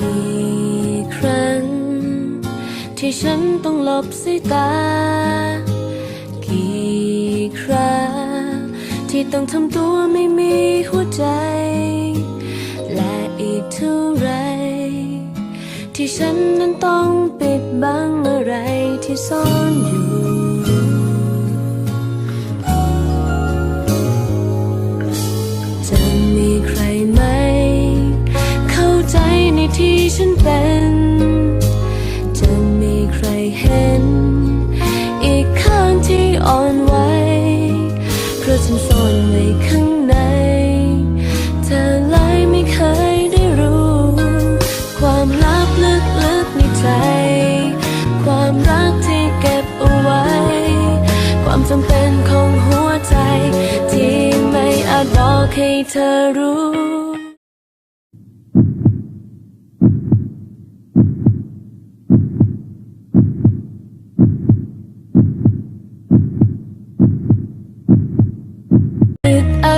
กี่ครั้ง ที่ฉันต้องหลบสายตา กี่คราที่ต้องทำตัวไม่มีหัวใจ และอีกเท่าไร ที่ฉันนั้นต้องปิดบังอะไรที่ซ่อนอยู่ ที่ฉันเป็น จะมีใครเห็น อีกข้างที่อ่อนไหวเพราะฉันซ่อนไว้ข้างใน เธอเลยไม่เคยได้รู้ ความลับลึกๆในใจ ความรักที่เก็บเอาไว้ ความจำเป็นของหัวใจ ที่ไม่อาจบอกให้เธอรู้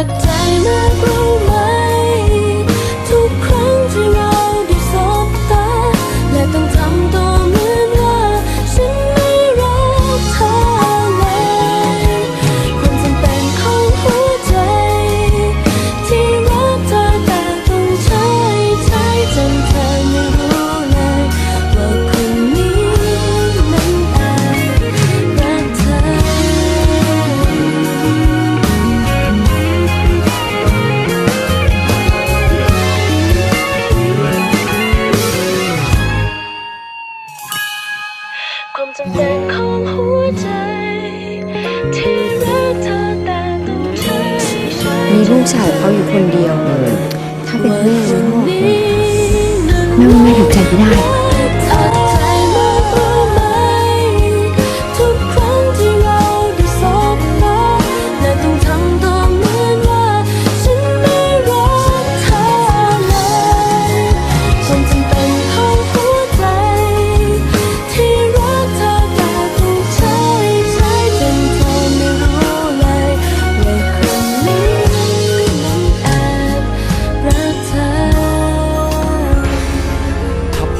อึ ความจำเป็นของหัวใจ ที่รักเธอแต่ต้องใช้ใช้มีลูกชายเขาอยู่คนเดียว ถ้าเป็นแม่นะนี้แม่ว่าแม่ทำใจไม่ได้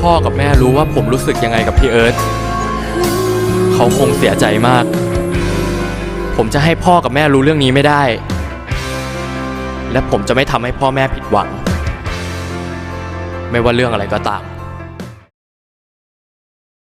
พ่อกับแม่รู้ว่าผมรู้สึกยังไงกับพี่เอิร์ธเขาคงเสียใจมาก ผมจะให้พ่อกับแม่รู้เรื่องนี้ไม่ได้ และผมจะไม่ทำให้พ่อแม่ผิดหวัง ไม่ว่าเรื่องอะไรก็ตาม